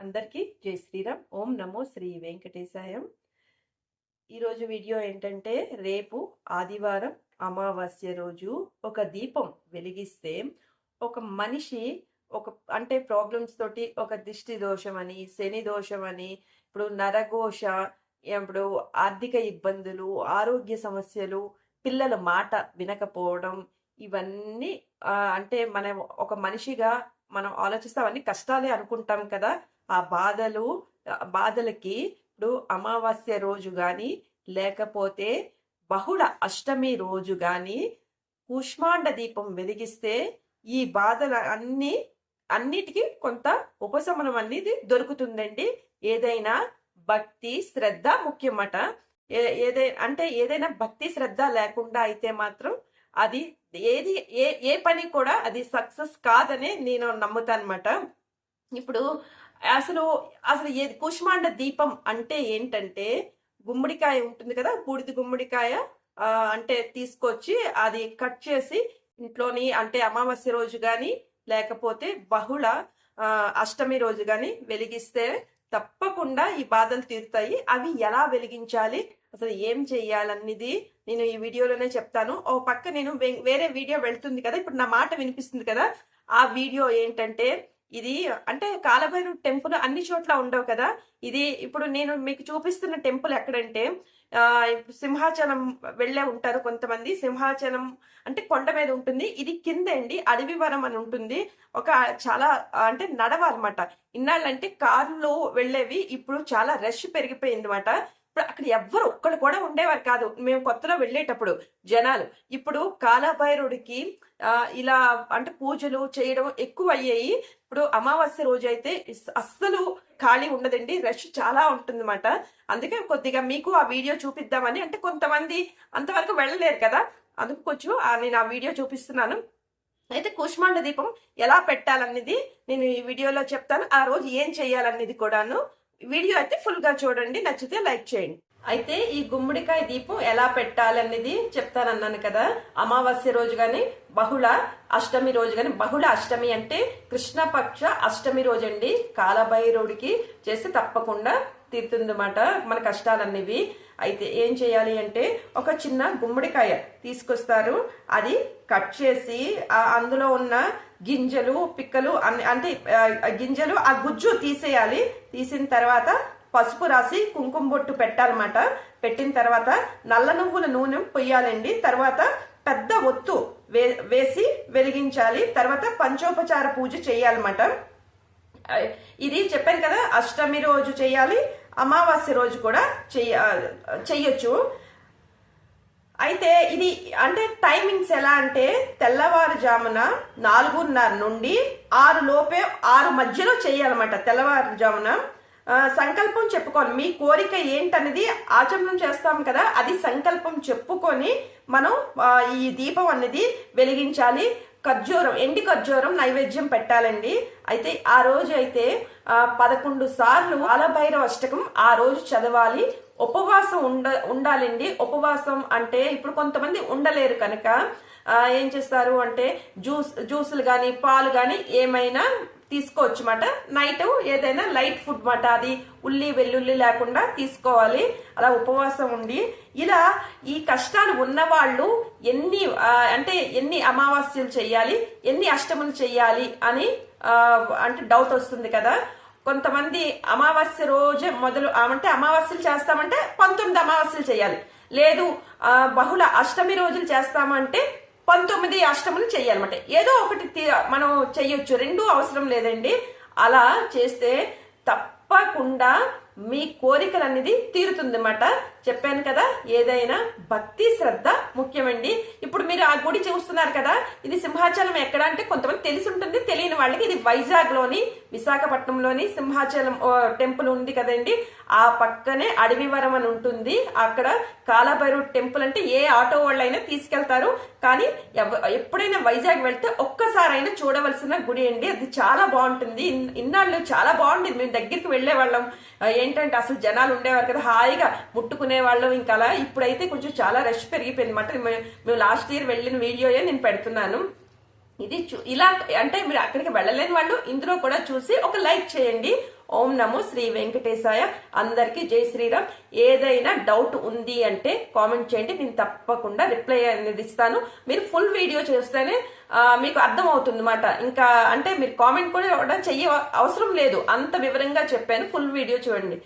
అందరికీ జై శ్రీరామ్. ఓం నమో శ్రీ వెంకటేశాయం. ఈరోజు వీడియో ఏంటంటే రేపు ఆదివారం అమావాస్య రోజు ఒక దీపం వెలిగిస్తే ఒక మనిషి ఒక అంటే ప్రాబ్లమ్స్ తోటి ఒక దిష్టి దోషం అని శని దోషం అని ఇప్పుడు నరఘోష ఇప్పుడు ఆర్థిక ఇబ్బందులు ఆరోగ్య సమస్యలు పిల్లల మాట వినకపోవడం ఇవన్నీ అంటే మనం ఒక మనిషిగా మనం ఆలోచిస్తే. అవన్నీ కష్టాలే అనుకుంటాం కదా. ఆ బాధలు బాధలకి ఇప్పుడు అమావాస్య రోజు కానీ లేకపోతే బహుళ అష్టమి రోజు కానీ కూష్మాండ దీపం వెలిగిస్తే ఈ బాధల అన్ని అన్నిటికీ కొంత ఉపశమనం అనేది దొరుకుతుందండి. ఏదైనా భక్తి శ్రద్ధ ముఖ్యమట. ఏ- ఏదై అంటే ఏదైనా భక్తి శ్రద్ధ లేకుండా అయితే మాత్రం అది ఏది ఏ ఏ పని కూడా అది సక్సెస్ కాదని నేను నమ్ముతానమాట. ఇప్పుడు అసలు అసలు కుష్మాండ దీపం అంటే ఏంటంటే గుమ్మడికాయ ఉంటుంది కదా బూడిద గుమ్మడికాయ అంటే తీసుకొచ్చి అది కట్ చేసి ఇంట్లోని అంటే అమావాస్య రోజు కానీ లేకపోతే బహుళ అష్టమి రోజు కానీ వెలిగిస్తే తప్పకుండా ఈ బాధలు తీరుతాయి. అవి ఎలా వెలిగించాలి? అసలు ఏం చెయ్యాలన్నది నేను ఈ వీడియోలోనే చెప్తాను. ఓ పక్క నేను వేరే వీడియో వెళ్తుంది కదా ఇప్పుడు నా మాట వినిపిస్తుంది కదా ఆ వీడియో ఏంటంటే ఇది అంటే కాలభైరవ టెంపుల్ అన్ని చోట్ల ఉండవు కదా. ఇది ఇప్పుడు నేను మీకు చూపిస్తున్న టెంపుల్ ఎక్కడంటే ఆ, సింహాచలం వెళ్ళే ఉంటారు కొంతమంది. సింహాచలం అంటే కొండ మీద ఉంటుంది. ఇది కింద అండి అడవివరం అని ఉంటుంది. ఒక చాలా అంటే నడవాలన్నమాట. ఇన్నాళ్ళంటే కార్లో వెళ్ళేవి ఇప్పుడు చాలా రష్ పెరిగిపోయింది అనమాట అక్కడ ఎవ్వరు ఒక్కడు కూడా ఉండేవారు కాదు. మేము కొత్తలో వెళ్ళేటప్పుడు జనాలు. ఇప్పుడు కాలభైరుడికి ఆ, ఇలా అంటే పూజలు చేయడం ఎక్కువ అయ్యాయి. ఇప్పుడు అమావాస్య రోజు అయితే అస్సలు ఖాళీ ఉండదండి. రష్ చాలా ఉంటుందన్నమాట. అందుకే కొద్దిగా మీకు ఆ వీడియో చూపిద్దామని అంటే కొంతమంది అంతవరకు వెళ్ళలేరు కదా. అందుకు కొంచెం ఆ నేను ఆ వీడియో చూపిస్తున్నాను. అయితే కూష్మాండ దీపం ఎలా పెట్టాలనేది నేను ఈ వీడియోలో చెప్తాను. ఆ రోజు ఏం చేయాలనేది కూడాను వీడియో అయితే ఫుల్గా చూడండి నచ్చితే లైక్ చేయండి. అయితే ఈ గుమ్మడికాయ దీపం ఎలా పెట్టాలనేది చెప్తానన్నాను కదా. అమావాస్య రోజు కానీ బహుళ అష్టమి రోజు కానీ బహుళ అష్టమి అంటే కృష్ణపక్ష అష్టమి రోజు అండి కాలభైరవుడికి చేస్తే తప్పకుండా తీరుతుందన్నమాట. మన కష్టాలన్నవి. అయితే ఏం చేయాలి అంటే ఒక చిన్న గుమ్మడికాయ తీసుకొస్తారు. అది కట్ చేసి అందులో ఉన్న గింజలు పిక్కలు అన్ని అంటే గింజలు ఆ గుజ్జు తీసేయాలి. తీసిన తర్వాత పసుపు రాసి కుంకుమ బొట్టు పెట్టాలన్నమాట. పెట్టిన తర్వాత నల్ల నువ్వుల నూనె పొయ్యాలండి. తర్వాత పెద్ద ఒత్తు వే వేసి వెలిగించాలి. తర్వాత పంచోపచార పూజ చేయాలన్నమాట. ఇది చెప్పాను కదా అష్టమి రోజు చేయాలి. అమావాస్య రోజు కూడా చెయ్య చెయ్యొచ్చు. అయితే ఇది అంటే టైమింగ్స్ ఎలా అంటే తెల్లవారుజామున నాలుగున్నర నుండి ఆరు లోపే ఆరు మధ్యలో చేయాలన్నమాట తెల్లవారుజామున సంకల్పం చెప్పుకోవాలి మీ కోరిక ఏంటనేది ఆచమనం చేస్తాం కదా అది సంకల్పం చెప్పుకొని మనం ఈ దీపం అనేది వెలిగించాలి. ఖర్జూరం ఎండి ఖర్జూరం నైవేద్యం పెట్టాలండి. అయితే ఆ రోజు అయితే పదకొండు సార్లు బాలభైరవ అష్టకం ఆ రోజు చదవాలి. ఉపవాసం ఉండ ఉండాలండి. ఉపవాసం అంటే ఇప్పుడు కొంతమంది ఉండలేరు కనుక ఏం చేస్తారు అంటే జ్యూస్ జ్యూసులు కానీ పాలు కానీ ఏమైనా తీసుకోవచ్చు మాట నైట్ ఏదైనా లైట్ ఫుడ్ మాట అది ఉల్లి వెల్లుల్లి లేకుండా తీసుకోవాలి. అలా ఉపవాసం ఉండి. ఇలా ఈ కష్టాలు ఉన్నవాళ్ళు ఎన్ని అంటే ఎన్ని అమావాస్యలు చేయాలి ఎన్ని అష్టములు చేయాలి అని అంటే డౌట్ వస్తుంది కదా. కొంతమంది అమావాస్య రోజు మొదలు అంటే అమావాస్యలు చేస్తామంటే పంతొమ్మిది అమావాస్యలు చేయాలి. లేదు బహుళ అష్టమి రోజులు చేస్తామంటే పంతొమ్మిది అష్టములు చేయాలన్నమాట. ఏదో ఒకటి తీ- మనం చెయ్యొచ్చు. రెండు అవసరం లేదండి. అలా చేస్తే తప్పకుండా మీ కోరికలు అనేది తీరుతుందన్నమాట. చెప్పాను కదా ఏదైనా భక్తి శ్రద్ధ ముఖ్యమండి. ఇప్పుడు మీరు ఆ గుడి చూస్తున్నారు కదా ఇది సింహాచలం ఎక్కడ అంటే కొంతమంది తెలిసి ఉంటుంది తెలియని వాళ్ళకి ఇది వైజాగ్లోని విశాఖపట్నంలోని సింహాచలం టెంపుల్ ఉంది కదండి. ఆ పక్కనే అడవివరం అని ఉంటుంది. అక్కడ కాలభైరు టెంపుల్ అంటే ఏ ఆటో వాళ్ళైనా తీసుకెళ్తారు. కానీ ఎవ- ఎప్పుడైనా వైజాగ్ వెళ్తే ఒక్కసారైనా చూడవలసిన గుడి అండి. అది చాలా బాగుంటుంది. ఇన్- ఇన్నాళ్ళు చాలా బాగుండేది. మేము దగ్గరికి వెళ్ళే వాళ్ళం ఏంటంటే అసలు జనాలు ఉండేవారు కదా హాయిగా ముట్టుకునే వాళ్ళం ఇంకా అలా ఇప్పుడైతే కొంచెం చాలా రష్ పెరిగిపోయింది. అనమాట మేము లాస్ట్ ఇయర్ వెళ్ళిన వీడియోయే నేను పెడుతున్నాను. ఇది చూ- ఇలా అంటే మీరు అక్కడికి వెళ్ళలేని వాళ్ళు ఇందులో కూడా చూసి ఒక లైక్ చేయండి. ఓం నమో శ్రీ వెంకటేశాయ. అందరికీ జై శ్రీరామ్. ఏదైనా డౌట్ ఉంది అంటే కామెంట్ చేయండి. నేను తప్పకుండా రిప్లై అనేది ఇస్తాను. మీరు ఫుల్ వీడియో చేస్తేనే మీకు అర్థం అవుతుంది అనమాట ఇంకా అంటే మీరు కామెంట్ కూడా చెయ్య అవసరం లేదు. అంత వివరంగా చెప్పాను. ఫుల్ వీడియో చూడండి.